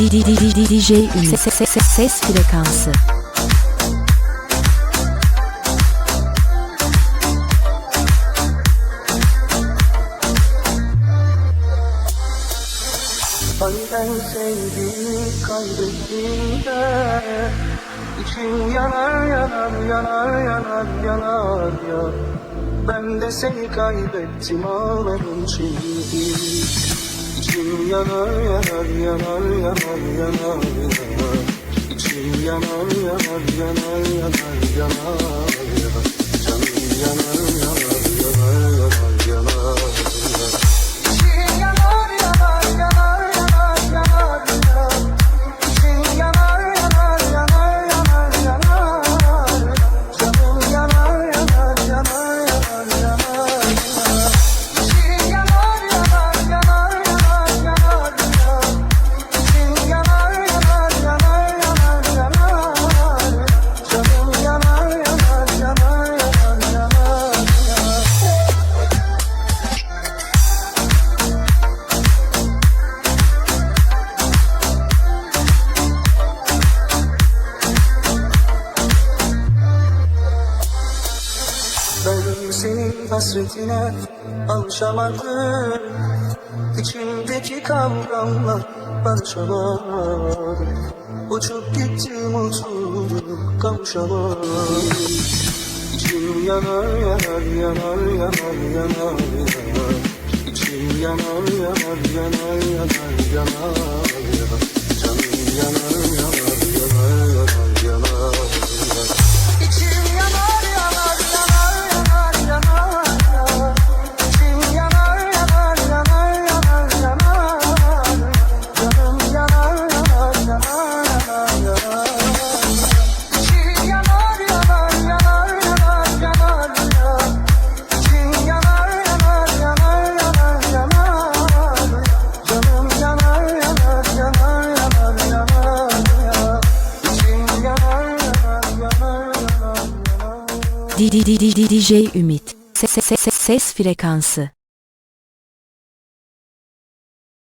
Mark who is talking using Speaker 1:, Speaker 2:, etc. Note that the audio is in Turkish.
Speaker 1: DJ Ümit ses, frekansı
Speaker 2: Ay ben sevdiğimi kaybettiğimde İçim yanar yanar yanar yanar yanar ya Ben de seni kaybettim ağlarım şimdi yanar yanar yanar yanar yanar yanar. İçim yanar yanar yanar yanar yanar ya hasretine alışamadım. İçimdeki kavramla barışamadım. Uçup gitti mutluluk kavuşamadım. İçim yanar yanar yanar yanar yanar yanar. İçim yanar yanar yanar yanar yanar yanar. Canım yanar
Speaker 1: DJ Ümit. Ses, ses, ses, ses frekansı